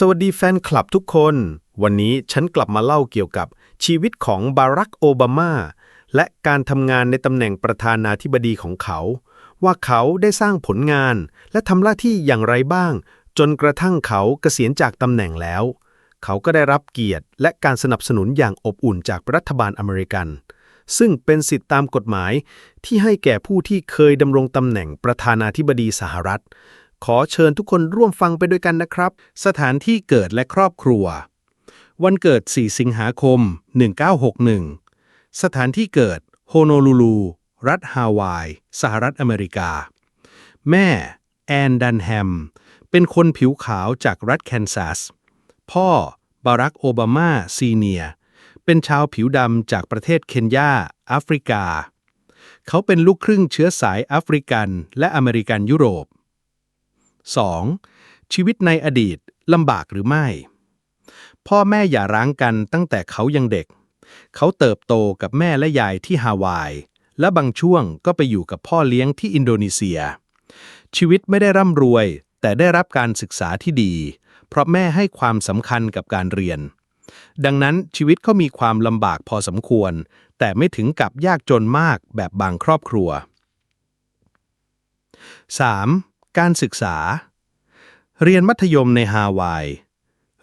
สวัสดีแฟนคลับทุกคน วันนี้ฉันกลับมาเล่าเกี่ยวกับชีวิตของบารักโอบามา และการทำงานในตำแหน่งประธานาธิบดีของเขา ว่าเขาได้สร้างผลงาน และทำหน้าที่อย่างไรบ้าง จนกระทั่งเขาเกษียณจากตำแหน่งแล้ว เขาก็ได้รับเกียรติ และการสนับสนุนอย่างอบอุ่นจากรัฐบาลอเมริกัน ซึ่งเป็นสิทธิตามกฎหมายที่ให้แก่ผู้ที่เคยดำรงตำแหน่งประธานาธิบดีสหรัฐ ขอเชิญทุกคนร่วมฟังไปด้วยกันนะครับ สถานที่เกิดและครอบครัว วันเกิด 4 สิงหาคม 1961 สถานที่เกิด โฮโนลูลู รัฐฮาวาย สหรัฐอเมริกา แม่ แอนดันแฮม เป็นคนผิวขาวจากรัฐแคนซัส พ่อ บารักโอบามา ซีเนีย เป็นชาวผิวดำจากประเทศเคนยาแอฟริกา เขาเป็นลูกครึ่งเชื้อสายแอฟริกัน และอเมริกันยุโรป 2. ชีวิตในอดีตลำบากหรือไม่ พ่อแม่อย่าร้างกันตั้งแต่เขายังเด็ก เขาเติบโตกับแม่และยายที่ฮาวาย และบางช่วงก็ไปอยู่กับพ่อเลี้ยงที่อินโดนีเซีย ชีวิตไม่ได้ร่ำรวย แต่ได้รับการศึกษาที่ดี เพราะแม่ให้ความสำคัญกับการเรียน ดังนั้นชีวิตเขามีความลำบากพอสมควร แต่ไม่ถึงกับยากจนมากแบบบางครอบครัว 3. การศึกษา เรียนมัธยมในฮาวาย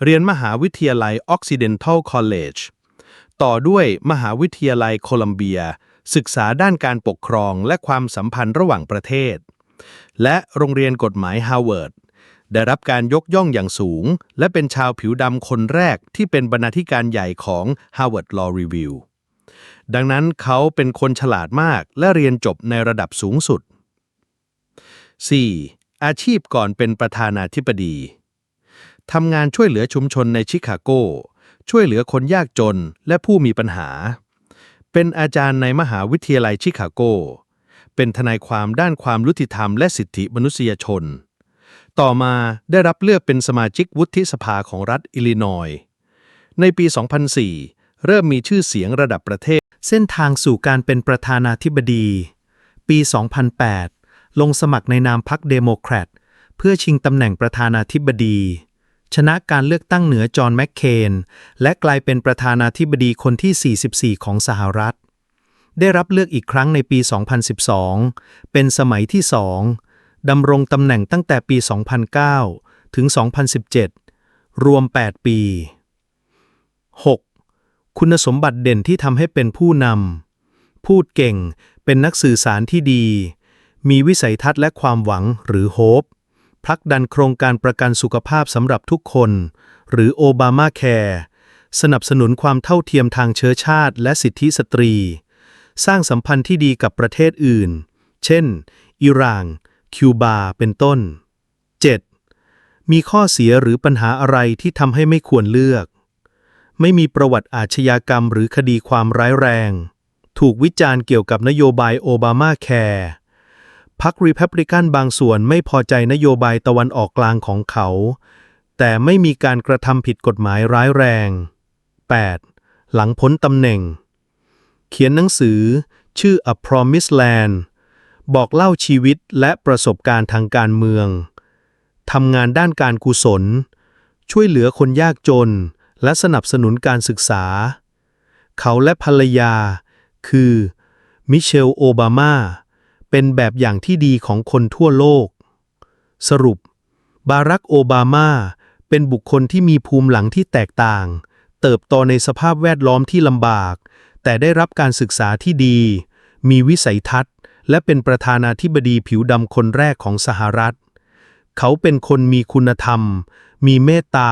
เรียนมหาวิทยาลัย Occidental College ต่อด้วยมหาวิทยาลัยโคลัมเบีย ศึกษาด้านการปกครองและความสัมพันธ์ระหว่างประเทศ และโรงเรียนกฎหมายฮาร์วาร์ดได้รับการยกย่องอย่างสูง และเป็นชาวผิวดำคนแรกที่เป็นบรรณาธิการใหญ่ของ Harvard Law Review ดังนั้นเขาเป็นคนฉลาดมากและเรียนจบในระดับสูงสุด 4. อาชีพก่อนเป็นประธานาธิบดี ทำงานช่วยเหลือชุมชนในชิคาโก ช่วยเหลือคนยากจนและผู้มีปัญหา เป็นอาจารย์ในมหาวิทยาลัยชิคาโก เป็นทนายความด้านความยุติธรรมและสิทธิมนุษยชน ต่อมาได้รับเลือกเป็นสมาชิกวุฒิสภาของรัฐอิลลินอยส์ในปี 2004 เริ่มมีชื่อเสียงระดับประเทศ เส้นทางสู่การเป็นประธานาธิบดี ปี 2008 ลงสมัครในนามพรรคเดโมแครตเพื่อชิงตำแหน่งประธานาธิบดี ชนะการเลือกตั้งเหนือจอห์นแมคเคน และกลายเป็นประธานาธิบดีคนที่ 44 ของสหรัฐ ได้รับเลือกอีกครั้งในปี 2012 เป็นสมัยที่สองดำรงตำแหน่งตั้งแต่ปี 2009 ถึง 2017 รวม 8 ปี 6. คุณสมบัติเด่นที่ทำให้เป็นผู้นำพูดเก่ง เป็นนักสื่อสารที่ดี มีวิสัยทัศน์และความหวังหรือโฮปผลักดันโครงการประกันสุขภาพสำหรับทุกคน หรือโอบามาแคร์สนับสนุนความเท่าเทียมทางเชื้อชาติ และสิทธิสตรี สร้างสัมพันธ์ที่ดีกับประเทศอื่น เช่น อิหร่าน คิวบา เป็นต้น 7. มีข้อเสียหรือปัญหาอะไรที่ทำให้ไม่ควรเลือก ไม่มีประวัติอาชญากรรมหรือคดีความร้ายแรง ถูกวิจารณ์เกี่ยวกับนโยบายโอบามาแคร์ พรรครีพับลิกันบางส่วนไม่พอใจนโยบายตะวันออกกลางของเขา แต่ไม่มีการกระทำผิดกฎหมายร้ายแรง 8. หลังพ้นตำแหน่ง เขียนหนังสือ ชื่อ A Promised Land บอกเล่าชีวิตและประสบการณ์ทางการเมืองทำงานด้านการกุศล ช่วยเหลือคนยากจน และสนับสนุนการศึกษา เขาและภรรยา คือ มิเชล โอบามา เป็นแบบอย่างที่ดีของคนทั่วโลก สรุป บารักโอบามา เป็นบุคคลที่มีภูมิหลังที่แตกต่าง เติบโตในสภาพแวดล้อมที่ลำบาก แต่ได้รับการศึกษาที่ดี มีวิสัยทัศน์ และเป็นประธานาธิบดีผิวดำคนแรกของสหรัฐ เขาเป็นคนมีคุณธรรม มีเมตตา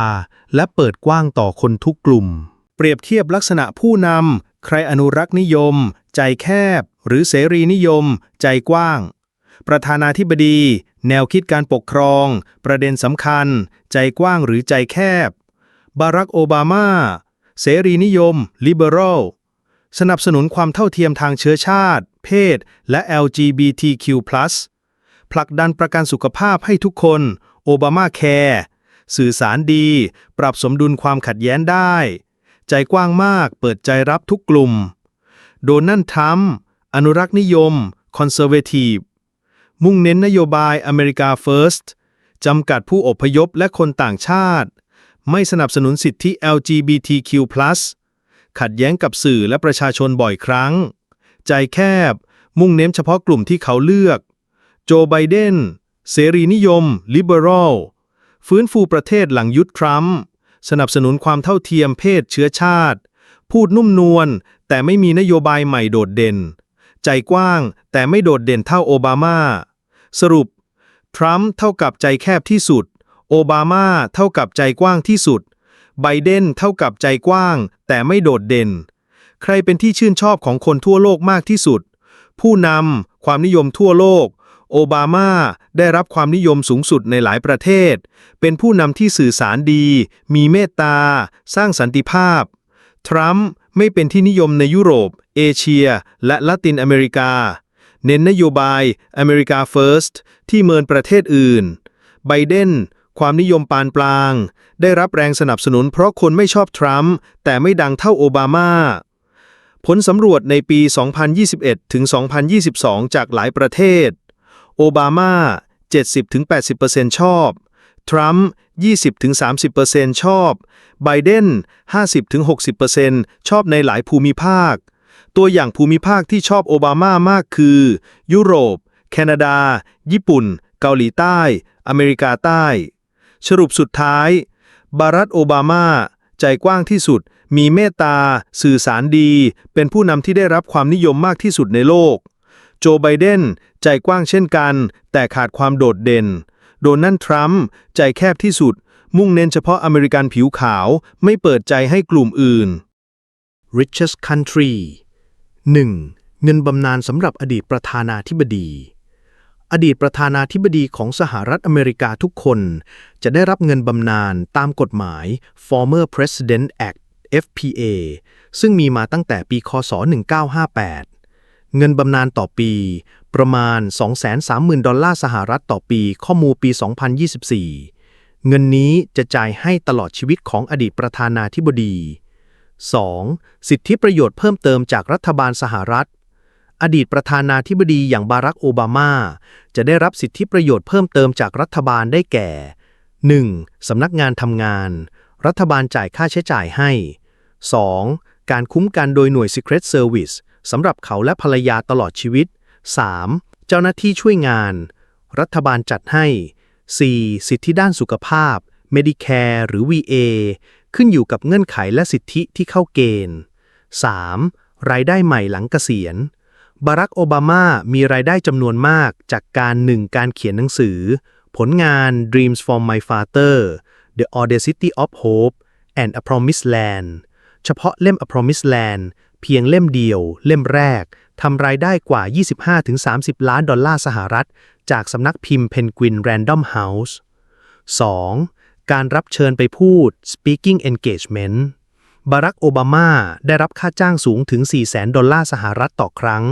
และเปิดกว้างต่อคนทุกกลุ่ม เปรียบเทียบลักษณะผู้นำใครอนุรักษ์นิยม ใจแคบ หรือเสรีนิยม ใจกว้าง ประธานาธิบดี แนวคิดการปกครอง ประเด็นสำคัญ ใจกว้างหรือใจแคบ บารักโอบามา เสรีนิยม liberal สนับสนุนความเท่าเทียมทางเชื้อชาติ เพศ และ LGBTQ+ ผลักดันประกันสุขภาพให้ทุกคนโอบามาแคร์สื่อสารดี ปรับสมดุลความขัดแย้งได้ ใจกว้างมากเปิดใจรับทุกกลุ่ม โดนัลด์ทรัมป์ อนุรักษ์นิยมคอนเซอร์เวทีฟมุ่งเน้นนโยบายอเมริกา First จำกัดผู้อพยพและคนต่างชาติ ไม่สนับสนุนสิทธิ LGBTQ+ ขัดแย้งกับสื่อและประชาชนบ่อยครั้ง ใจแคบ มุ่งเน้นเฉพาะกลุ่มที่เขาเลือก โจไบเดน เสรีนิยม liberal ฟื้นฟูประเทศหลังยุคทรัมป์สนับสนุนความเท่าเทียมเพศเชื้อชาติ พูดนุ่มนวลแต่ไม่มีนโยบายใหม่โดดเด่น ใจกว้าง แต่ไม่โดดเด่นเท่าโอบามา สรุป ทรัมป์เท่ากับใจแคบที่สุด โอบามาเท่ากับใจกว้างที่สุด ไบเดนเท่ากับใจกว้าง แต่ไม่โดดเด่น ใครเป็นที่ชื่นชอบของคนทั่วโลกมากที่สุด ผู้นำความนิยมทั่วโลก โอบามาได้รับความนิยมสูงสุดในหลายประเทศ เป็นผู้นำที่สื่อสารดี มีเมตตา สร้างสันติภาพ ทรัมป์ไม่เป็นที่นิยมในยุโรป เอเชีย และละตินอเมริกา เน้นนโยบายอเมริกา First ที่เมินประเทศอื่น ไบเดนความนิยมปานปลาง ได้รับแรงสนับสนุนเพราะคนไม่ชอบทรัมป์แต่ไม่ดังเท่าโอบามา ผลสำรวจในปี 2021 ถึง 2022 จากหลายประเทศ โอบามา 70-80%ชอบ ทรัมป์ 20-30%ชอบ ไบเดน 50-60%ชอบในหลายภูมิภาค ตัวอย่างภูมิภาคที่ชอบโอบามามากคือ ยุโรป แคนาดา ญี่ปุ่น เกาหลีใต้ อเมริกาใต้ สรุปสุดท้าย บารักโอบามา ใจกว้างที่สุด มีเมตตา สื่อสารดี เป็นผู้นำที่ได้รับความนิยมมากที่สุดในโลก โจไบเดน ใจกว้างเช่นกัน แต่ขาดความโดดเด่น โดนัลด์ทรัมป์ใจแคบที่สุด มุ่งเน้นเฉพาะอเมริกันผิวขาว ไม่เปิดใจให้กลุ่มอื่น richest country 1. เงินบำนาญสำหรับอดีตประธานาธิบดี อดีตประธานาธิบดีของสหรัฐอเมริกาทุกคน จะได้รับเงินบำนาญตามกฎหมาย Former President Act FPA ซึ่งมีมาตั้งแต่ปี คศ 1958 เงินบำนาญต่อปี ประมาณ 230,000 ดอลลาร์สหรัฐต่อปี ข้อมูลปี 2024 เงินนี้จะจ่ายให้ตลอดชีวิตของอดีตประธานาธิบดี 2. สิทธิประโยชน์เพิ่มเติมจากรัฐบาลสหรัฐ อดีตประธานาธิบดีอย่างบารักโอบามา จะได้รับสิทธิประโยชน์เพิ่มเติมจากรัฐบาลได้แก่ 1. สำนักงานทำงาน รัฐบาลจ่ายค่าใช้จ่ายให้ 2. การคุ้มกันโดยหน่วย Secret Service สำหรับเขาและภรรยาตลอดชีวิต 3. เจ้าหน้าที่ช่วยงาน รัฐบาลจัดให้ 4. สิทธิด้านสุขภาพ Medicare หรือ VA ขึ้นอยู่กับเงื่อนไขและสิทธิที่เข้าเกณฑ์ 3. รายได้ใหม่หลังเกษียณ บารักโอบามามีรายได้จำนวนมากจากการหนึ่งการเขียนหนังสือ ผลงาน Dreams from My Father The Audacity of Hope and A Promised Land เฉพาะเล่ม A Promised Land เพียงเล่มเดียว เล่มแรกทำรายได้กว่า 25-30 ล้านดอลลาร์สหรัฐ จากสำนักพิมพ์ Penguin Random House 2. การรับเชิญไปพูด Speaking Engagement บารักโอบามาได้รับค่าจ้างสูงถึง400,000 ดอลลาร์สหรัฐต่อครั้ง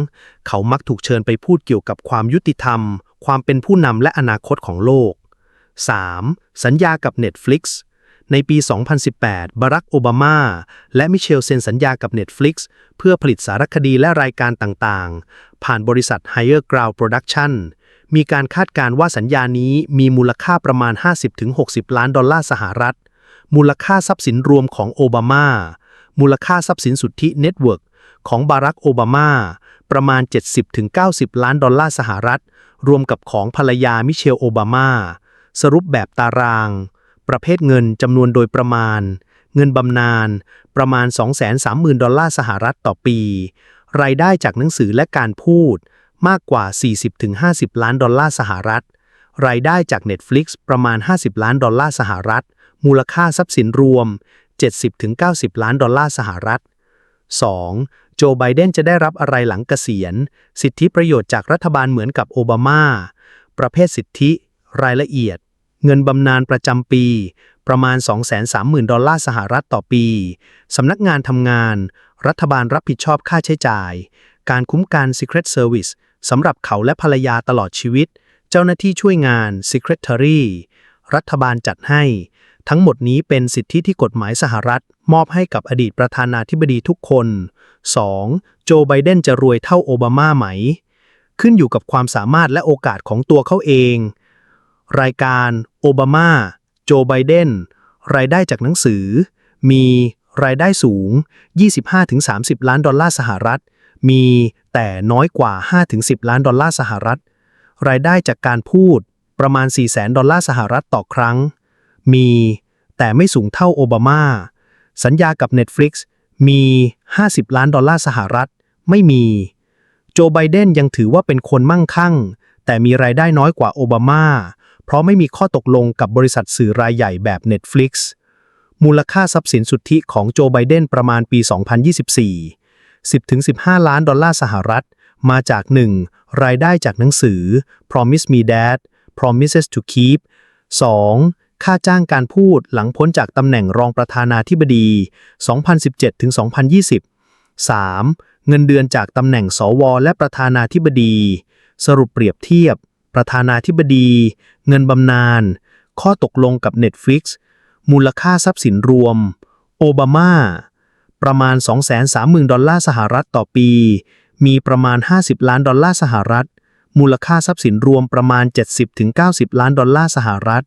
เขามักถูกเชิญไปพูดเกี่ยวกับความยุติธรรม ความเป็นผู้นำและอนาคตของโลก 3. สัญญากับ Netflix ในปี 2018 บารักโอบามา และมิเชลเซ็นสัญญากับ Netflix เพื่อผลิตสารคดีและรายการต่างๆ ผ่านบริษัท Higher Ground Production มีการคาดการณ์ว่าสัญญานี้มีมูลค่าประมาณ 50-60 ล้านดอลลาร์สหรัฐ มูลค่าทรัพย์สินรวมของโอบามา มูลค่าทรัพย์สินสุทธิเน็ตเวิร์กของบารักโอบามา ประมาณ 70-90 ล้านดอลลาร์สหรัฐ รวมกับของภรรยามิเชลโอบามา สรุปแบบตาราง ประเภทเงินจำนวนโดยประมาณ เงินบำนาญประมาณ 230,000 ดอลลาร์สหรัฐต่อปี รายได้จากหนังสือและการพูด มากกว่า 40-50 ล้านดอลลาร์สหรัฐ รายได้จาก Netflix ประมาณ 50 ล้านดอลลาร์สหรัฐ มูลค่าทรัพย์สินรวม 70-90 ล้านดอลลาร์สหรัฐ 2. โจไบเดนจะได้รับอะไรหลังเกษียณ สิทธิประโยชน์จากรัฐบาลเหมือนกับโอบามา ประเภทสิทธิ รายละเอียด เงินบำนาญประจำปี ประมาณ 230,000 ดอลลาร์สหรัฐต่อปี สำนักงานทำงาน รัฐบาลรับผิดชอบค่าใช้จ่าย การคุ้มกัน Secret Service สำหรับเขาและภรรยาตลอดชีวิต เจ้าหน้าที่ช่วยงาน Secretary รัฐบาลจัดให้ ทั้งหมดนี้เป็นสิทธิที่กฎหมายสหรัฐ มอบให้กับอดีตประธานาธิบดีทุกคน 2. โจไบเดนจะรวยเท่าโอบามาไหม ขึ้นอยู่กับความสามารถและโอกาสของตัวเขาเอง รายการโอบามา โจไบเดน รายได้จากหนังสือ มีรายได้สูง 25-30 ล้านดอลลาร์สหรัฐ มี แต่น้อยกว่า 5-10 ล้านดอลลาร์สหรัฐ รายได้จากการพูดประมาณ 400,000ดอลลาร์สหรัฐต่อครั้ง มีแต่ไม่สูงเท่าโอบามา สัญญากับ Netflix มี 50 ล้านดอลลาร์สหรัฐ ไม่มี โจไบเดนยังถือว่าเป็นคนมั่งคั่ง แต่มีรายได้น้อยกว่าโอบามา เพราะไม่มีข้อตกลงกับบริษัทสื่อรายใหญ่แบบ Netflix มูลค่าทรัพย์สินสุทธิของโจไบเดนประมาณปี 2024 10-15 ล้านดอลลาร์สหรัฐ มาจาก 1. รายได้จากหนังสือ Promise Me Dad Promises to Keep 2. ค่าจ้างการพูดหลังพ้นจากตำแหน่งรองประธานาธิบดี 2017-2020 3. เงินเดือนจากตำแหน่งสวและประธานาธิบดี สรุปเปรียบเทียบ ประธานาธิบดี เงินบำนาญ ข้อตกลงกับ Netflix มูลค่าทรัพย์สินรวม โอบามา ประมาณ 230,000 ดอลลาร์สหรัฐต่อปี มีประมาณ 50 ล้านดอลลาร์สหรัฐ มูลค่าทรัพย์สินรวมประมาณ 70-90 ล้านดอลลาร์สหรัฐ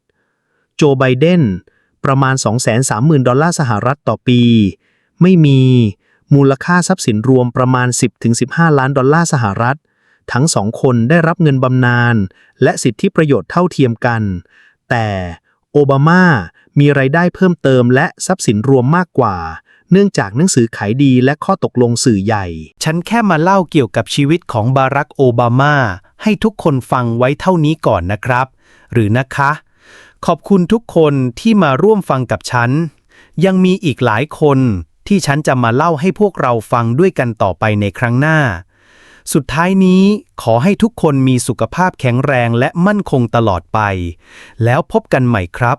โจไบเดนประมาณ 230,000 ดอลลาร์สหรัฐต่อปี ไม่มีมูลค่าทรัพย์สินรวมประมาณ 10-15 ล้านดอลลาร์สหรัฐ ทั้งสองคนได้รับเงินบำนาญและสิทธิประโยชน์เท่าเทียมกัน แต่โอบามามีรายได้เพิ่มเติมและทรัพย์สินรวมมากกว่า เนื่องจากหนังสือขายดีและข้อตกลงสื่อใหญ่ ฉันแค่มาเล่าเกี่ยวกับชีวิตของบารักโอบามา ให้ทุกคนฟังไว้เท่านี้ก่อนนะครับ หรือนะคะ ขอบคุณทุกคนที่มาร่วมฟังกับฉัน ยังมีอีกหลายคนที่ฉันจะมาเล่าให้พวกเราฟังด้วยกันต่อไปในครั้งหน้า สุดท้ายนี้ขอให้ทุกคนมีสุขภาพแข็งแรงและมั่นคงตลอดไป แล้วพบกันใหม่ครับ